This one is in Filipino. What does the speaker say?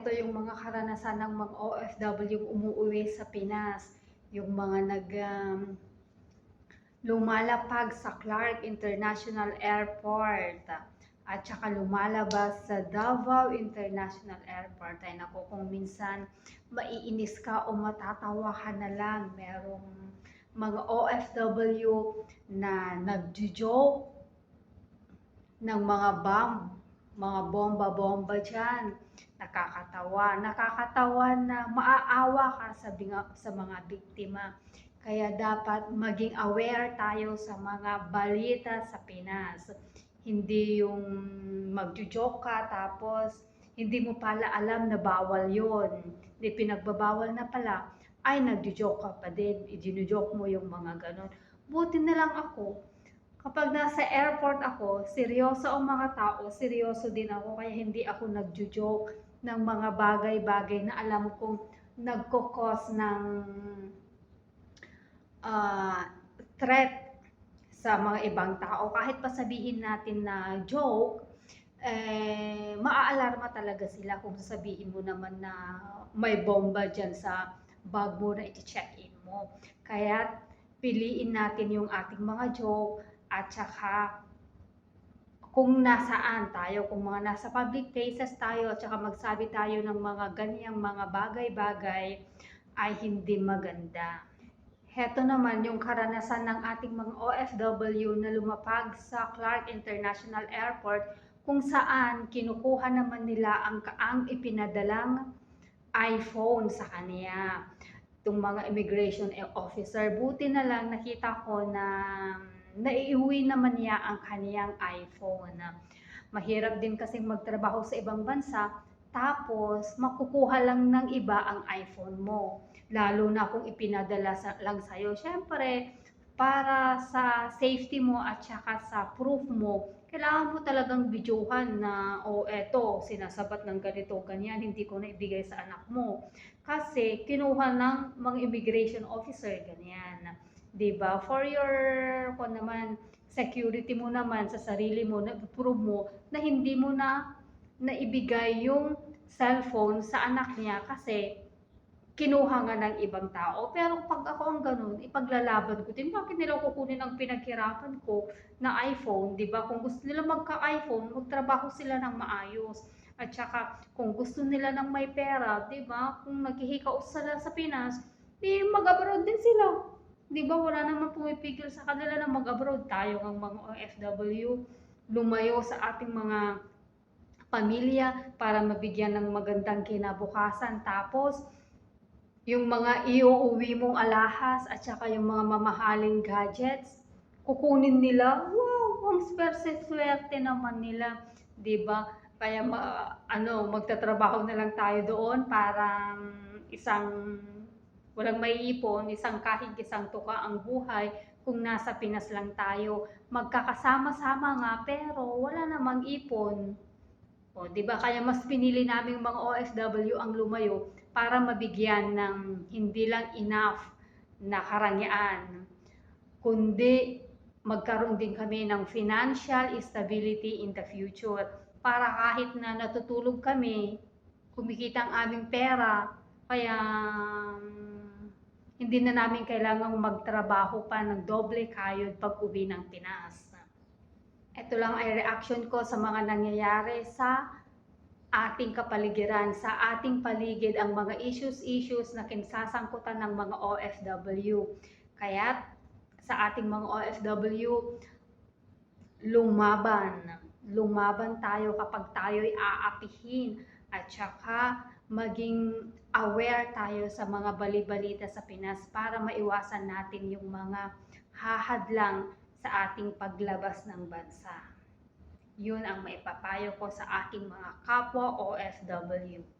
Ito yung mga karanasan ng mga OFW umuwi sa Pinas. Yung mga nag um, lumalapag sa Clark International Airport at saka lumalabas sa Davao International Airport. Ay naku, kung minsan maiinis ka o matatawa ka na lang. Merong mga OFW na nagjo-joke ng mga bomb, mga bomba-bomba dyan. Nakakatawa. Nakakatawa na maaawa ka sa, binga- sa mga biktima. Kaya dapat maging aware tayo sa mga balita sa Pinas. Hindi yung magjo-joke ka tapos hindi mo pala alam na bawal yon. Hindi pinagbabawal na pala, ay nagjo-joke ka pa din. Idinujoke mo yung mga ganon. Buti na lang ako, kapag nasa airport ako, seryoso ang mga tao, seryoso din ako, kaya hindi ako nagjo-joke ng mga bagay-bagay na alam kong nagkukos ng ah, threat sa mga ibang tao. Kahit pa sabihin natin na joke, eh, maaalarma talaga sila kung sasabihin mo naman na may bomba dyan sa bag mo na i-check-in mo. Kaya piliin natin yung ating mga joke at saka kung nasaan tayo, kung mga nasa public places tayo, at saka magsabi tayo ng mga ganyang mga bagay-bagay ay hindi maganda. Heto naman yung karanasan ng ating mga OFW na lumapag sa Clark International Airport kung saan kinukuha naman nila ang kaang ipinadalang iPhone sa kanya. Itong mga immigration officer, buti na lang nakita ko na naiuwi naman niya ang kaniyang iPhone. Mahirap din kasing magtrabaho sa ibang bansa, tapos makukuha lang ng iba ang iPhone mo. Lalo na kung ipinadala sa, lang sa'yo. Siyempre, para sa safety mo at saka sa proof mo, kailangan mo talagang videohan na, o oh, eto, sinasabat ng ganito, ganyan, hindi ko na ibigay sa anak mo. Kasi kinuha ng mga immigration officer, ganyan. 'Di ba? For your kung naman security mo naman sa sarili mo, na prove mo na hindi mo na naibigay yung cellphone sa anak niya kasi kinuha nga ng ibang tao. Pero pag ako ang ganun, ipaglalaban ko din, bakit nila kukunin ang pinaghirapan ko na iPhone, di ba? Kung gusto nila magka-iPhone, magtrabaho sila ng maayos. At saka, kung gusto nila ng may pera, di ba? Kung naghihikaos sila sa Pinas, di mag-abroad din sila. Di ba? Wala naman pumipigil sa kanila na mag-abroad. Tayo ng mga OFW, lumayo sa ating mga pamilya para mabigyan ng magandang kinabukasan. Tapos, yung mga iuuwi mong alahas at saka yung mga mamahaling gadgets, kukunin nila, wow, ang swerte-swerte naman nila, 'di ba? Kaya ma, ano, magtatrabaho na lang tayo doon para um, isang walang maiipon, isang kahig, isang tuka ang buhay kung nasa Pinas lang tayo. Magkakasama-sama nga pero wala namang ipon. O, 'di ba? Kaya mas pinili namin mga OFW ang lumayo para mabigyan ng hindi lang enough na karangyaan, kundi magkaroon din kami ng financial stability in the future para kahit na natutulog kami, kumikita ang aming pera, kaya hindi na namin kailangang magtrabaho pa ng doble kayod pag uwi ng Pinas. Ito lang ay reaction ko sa mga nangyayari sa ating kapaligiran, sa ating paligid, ang mga issues-issues na kinsasangkutan ng mga OFW. Kaya sa ating mga OFW, lumaban. Lumaban tayo kapag tayo'y aapihin at saka maging aware tayo sa mga balibalita sa Pinas para maiwasan natin yung mga hahadlang sa ating paglabas ng bansa. Yun ang maipapayo ko sa aking mga kapwa OFW.